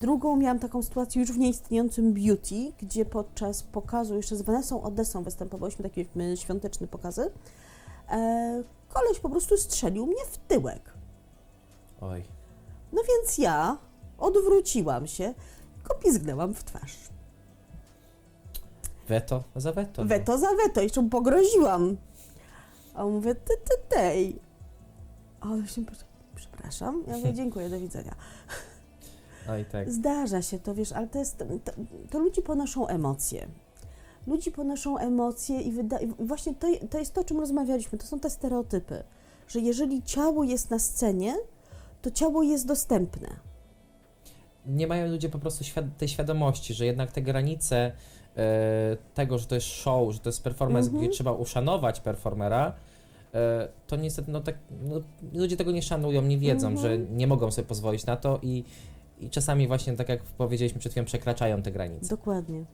Drugą miałam taką sytuację już w nieistniejącym beauty, gdzie podczas pokazu jeszcze z Vanessą Odessą występowałyśmy, takie świąteczne pokazy. E, koleś po prostu strzelił mnie w tyłek. Oj. No więc ja odwróciłam się, go pizgnęłam w twarz. Weto za weto. no. Weto za weto, jeszcze mu pogroziłam. A on mówi, ty, ty, tej. A on się, przepraszam, ja mówię, dziękuję, do widzenia. Oj, tak. Zdarza się to, wiesz, ale to jest, to, to ludzie ponoszą emocje. Ludzi ponoszą emocje i, wyda, i właśnie to, to jest to, o czym rozmawialiśmy, to są te stereotypy, że jeżeli ciało jest na scenie, to ciało jest dostępne. Nie mają ludzie po prostu świad tej świadomości, że jednak te granice e, tego, że to jest show, że to jest performance, Mhm. gdzie trzeba uszanować performera, e, to niestety no, tak, no, ludzie tego nie szanują, nie wiedzą, Mhm. że nie mogą sobie pozwolić na to i, i czasami właśnie, tak jak powiedzieliśmy przed chwilą, przekraczają te granice. Dokładnie.